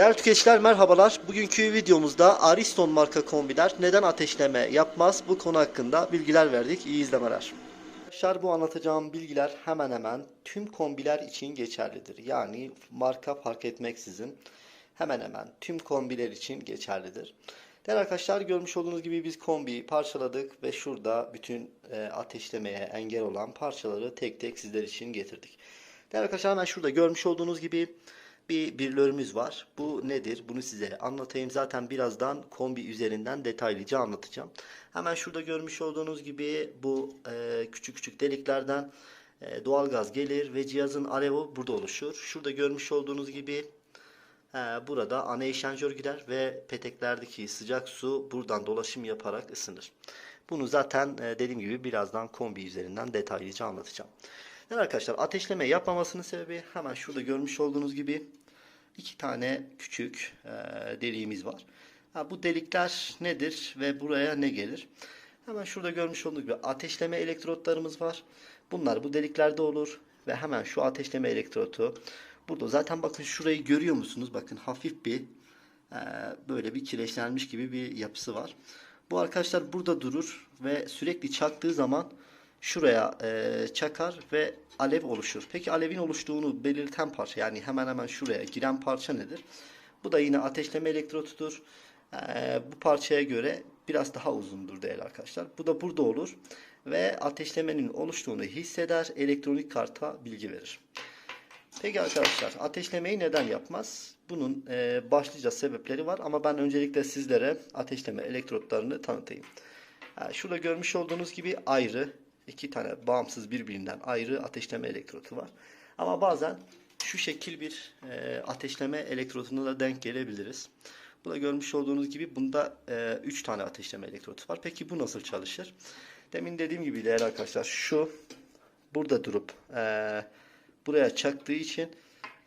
Değerli tüketiciler merhabalar. Bugünkü videomuzda Ariston marka kombiler neden ateşleme yapmaz bu konu hakkında bilgiler verdik. İyi izlemeler. Arkadaşlar bu anlatacağım bilgiler hemen hemen tüm kombiler için geçerlidir. Yani marka fark etmeksizin hemen hemen tüm kombiler için geçerlidir. Değerli arkadaşlar görmüş olduğunuz gibi biz kombiyi parçaladık ve şurada bütün e, ateşlemeye engel olan parçaları tek tek sizler için getirdik. Değerli arkadaşlar hemen şurada görmüş olduğunuz gibi bir birlörümüz var. Bu nedir? Bunu size anlatayım. Zaten birazdan kombi üzerinden detaylıca anlatacağım. Hemen şurada görmüş olduğunuz gibi bu e, küçük küçük deliklerden e, doğalgaz gelir ve cihazın alevi burada oluşur. Şurada görmüş olduğunuz gibi e, burada ana eşanjör gider ve peteklerdeki sıcak su buradan dolaşım yaparak ısınır. Bunu zaten e, dediğim gibi birazdan kombi üzerinden detaylıca anlatacağım. Evet arkadaşlar ateşleme yapmamasının sebebi hemen şurada görmüş olduğunuz gibi iki tane küçük e, deliğimiz var. Ha, bu delikler nedir ve buraya ne gelir? Hemen şurada görmüş olduğunuz gibi ateşleme elektrotlarımız var. Bunlar bu deliklerde olur ve hemen şu ateşleme elektrotu burada zaten bakın şurayı görüyor musunuz? Bakın hafif bir e, böyle bir kireçlenmiş gibi bir yapısı var. Bu arkadaşlar burada durur ve sürekli çaktığı zaman şuraya e, çakar ve alev oluşur. Peki alevin oluştuğunu belirten parça yani hemen hemen şuraya giren parça nedir? Bu da yine ateşleme elektrotudur. E, bu parçaya göre biraz daha uzundur değerli arkadaşlar. Bu da burada olur ve ateşlemenin oluştuğunu hisseder. Elektronik karta bilgi verir. Peki arkadaşlar ateşlemeyi neden yapmaz? Bunun e, başlıca sebepleri var ama ben öncelikle sizlere ateşleme elektrotlarını tanıtayım. Ha, şurada görmüş olduğunuz gibi ayrı iki tane bağımsız birbirinden ayrı ateşleme elektrotu var. Ama bazen şu şekil bir e, ateşleme elektrotuna da denk gelebiliriz. Bu da görmüş olduğunuz gibi bunda 3 tane ateşleme elektrotu var. Peki bu nasıl çalışır? Demin dediğim gibi değerli arkadaşlar şu burada durup e, buraya çaktığı için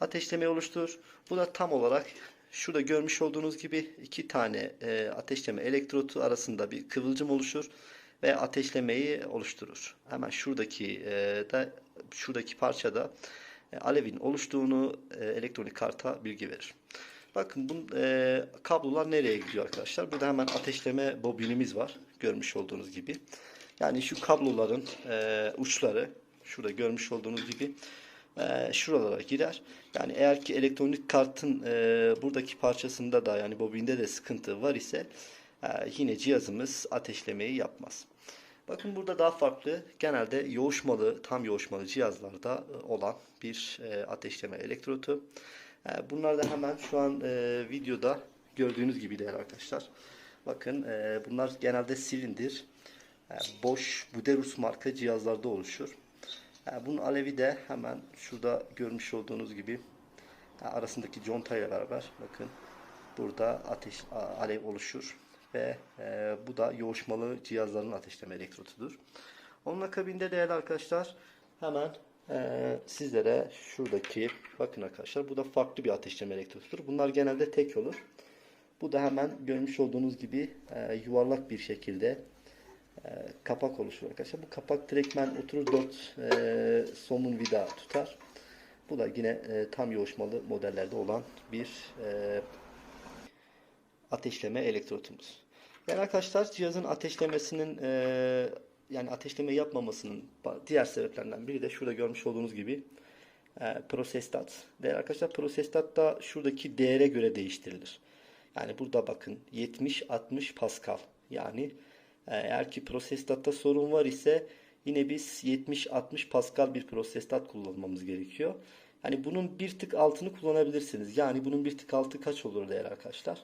ateşlemeyi oluşturur. Bu da tam olarak şurada görmüş olduğunuz gibi iki tane e, ateşleme elektrotu arasında bir kıvılcım oluşur ve ateşlemeyi oluşturur. Hemen şuradaki e, da şuradaki parçada e, alevin oluştuğunu e, elektronik karta bilgi verir. Bakın bu e, kablolar nereye gidiyor arkadaşlar? Burada hemen ateşleme bobinimiz var. Görmüş olduğunuz gibi. Yani şu kabloların e, uçları şurada görmüş olduğunuz gibi e, şuralara girer. Yani eğer ki elektronik kartın e, buradaki parçasında da yani bobinde de sıkıntı var ise e, yine cihazımız ateşlemeyi yapmaz. Bakın burada daha farklı genelde yoğuşmalı tam yoğuşmalı cihazlarda e, olan bir e, ateşleme elektrotu. E, bunlar da hemen şu an videoda gördüğünüz gibi değerli arkadaşlar. Bakın bunlar genelde silindir. Boş Buderus marka cihazlarda oluşur. Bunun alevi de hemen şurada görmüş olduğunuz gibi arasındaki contayla beraber bakın burada ateş alev oluşur ve e, bu da yoğuşmalı cihazların ateşleme elektrotudur. Onun akabinde değerli arkadaşlar hemen e, sizlere şuradaki bakın arkadaşlar bu da farklı bir ateşleme elektrotudur. Bunlar genelde tek olur. Bu da hemen görmüş olduğunuz gibi e, yuvarlak bir şekilde e, kapak oluşuyor arkadaşlar. Bu kapak direktmen oturur 4 e, somun vida tutar. Bu da yine e, tam yoğuşmalı modellerde olan bir e, ateşleme elektrotumuz. Yani arkadaşlar cihazın ateşlemesinin e, yani ateşleme yapmamasının diğer sebeplerinden biri de şurada görmüş olduğunuz gibi e, prosestat. Değerli arkadaşlar prosestat da şuradaki değere göre değiştirilir. Yani burada bakın 70-60 Pascal. Yani e, eğer ki prosestatta sorun var ise yine biz 70-60 Pascal bir prosestat kullanmamız gerekiyor. Yani bunun bir tık altını kullanabilirsiniz. Yani bunun bir tık altı kaç olur değerli arkadaşlar?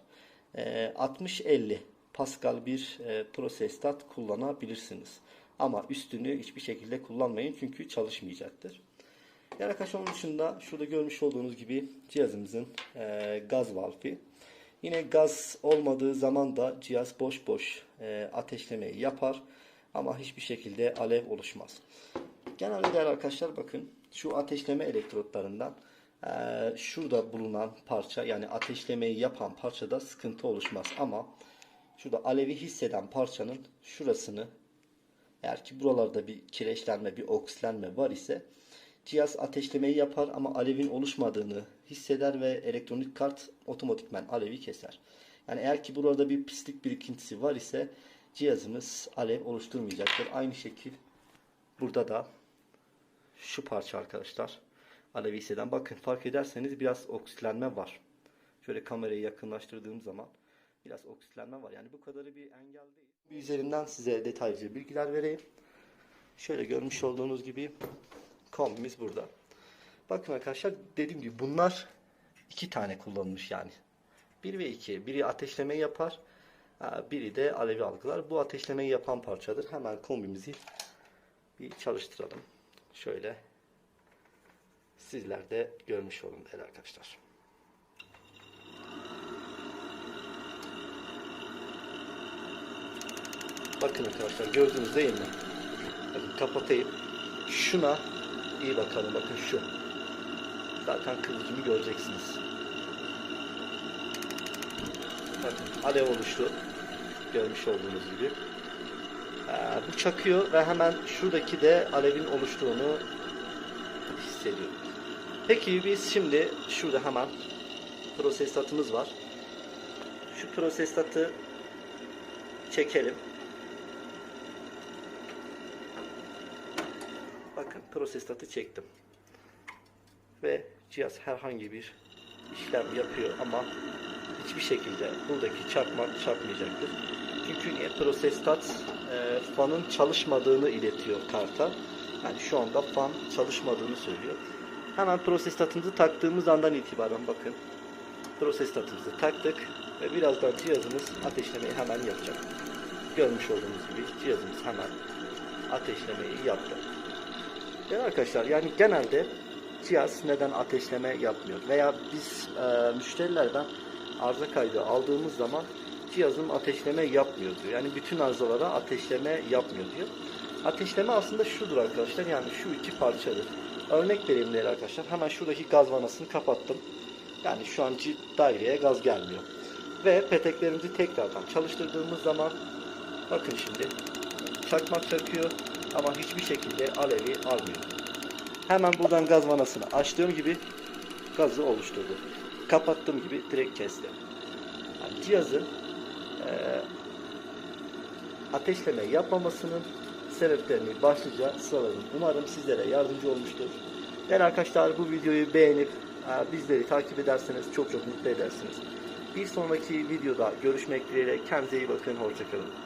E, 60-50 Pascal bir e, prosestat kullanabilirsiniz. Ama üstünü hiçbir şekilde kullanmayın çünkü çalışmayacaktır. Arkadaşlar onun dışında şurada görmüş olduğunuz gibi cihazımızın e, gaz valfi. Yine gaz olmadığı zaman da cihaz boş boş e, ateşlemeyi yapar ama hiçbir şekilde alev oluşmaz. Genelde değerli arkadaşlar bakın şu ateşleme elektrotlarından e, şurada bulunan parça yani ateşlemeyi yapan parçada sıkıntı oluşmaz ama şurada alevi hisseden parçanın şurasını eğer ki buralarda bir kireçlenme bir oksitlenme var ise cihaz ateşlemeyi yapar ama alevin oluşmadığını hisseder ve elektronik kart otomatikmen alevi keser. Yani eğer ki burada bir pislik birikintisi var ise cihazımız alev oluşturmayacaktır. Aynı şekil burada da şu parça arkadaşlar alevi hisseden. Bakın fark ederseniz biraz oksitlenme var. Şöyle kamerayı yakınlaştırdığım zaman biraz oksitlenme var. Yani bu kadarı bir engel değil. Bir üzerinden size detaylıca bilgiler vereyim. Şöyle görmüş olduğunuz gibi kombimiz burada. Bakın arkadaşlar dediğim gibi bunlar iki tane kullanılmış yani. Bir ve iki. Biri ateşlemeyi yapar. Biri de alevi algılar. Bu ateşlemeyi yapan parçadır. Hemen kombimizi bir çalıştıralım. Şöyle sizler de görmüş olun değerli arkadaşlar. Bakın arkadaşlar gördünüz değil mi? Bakın kapatayım. Şuna iyi bakalım. Bakın şu. Zaten kıvılcımı göreceksiniz. Bakın alev oluştu. Görmüş olduğunuz gibi. Ee, bu çakıyor ve hemen şuradaki de alevin oluştuğunu hissediyorum. Peki biz şimdi şurada hemen prosestatımız var. Şu prosestatı çekelim. Bakın prosestatı çektim. Ve cihaz herhangi bir işlem yapıyor ama hiçbir şekilde buradaki çarpma çarpmayacaktır. Çünkü niye? Prosestat e, fanın çalışmadığını iletiyor karta. Yani şu anda fan çalışmadığını söylüyor. Hemen prosestatımızı taktığımız andan itibaren bakın. Prosestatımızı taktık ve birazdan cihazımız ateşlemeyi hemen yapacak. Görmüş olduğunuz gibi cihazımız hemen ateşlemeyi yaptı. Evet arkadaşlar yani genelde cihaz neden ateşleme yapmıyor veya biz e, müşterilerden arıza kaydı aldığımız zaman cihazım ateşleme yapmıyor diyor. Yani bütün arızalara ateşleme yapmıyor diyor. Ateşleme aslında şudur arkadaşlar yani şu iki parçadır. Örnek vereyim değerli arkadaşlar. Hemen şuradaki gaz vanasını kapattım. Yani şu an daireye gaz gelmiyor. Ve peteklerimizi tekrardan çalıştırdığımız zaman bakın şimdi çakmak çakıyor ama hiçbir şekilde alevi almıyor. Hemen buradan gaz vanasını açtığım gibi gazı oluşturdu. Kapattığım gibi direkt kesti. Yani cihazın eee, ateşleme yapmamasının sebeplerini başlıca sıraladım. Umarım sizlere yardımcı olmuştur. Eğer arkadaşlar bu videoyu beğenip eee, bizleri takip ederseniz çok çok mutlu edersiniz. Bir sonraki videoda görüşmek dileğiyle kendinize iyi bakın. Hoşçakalın.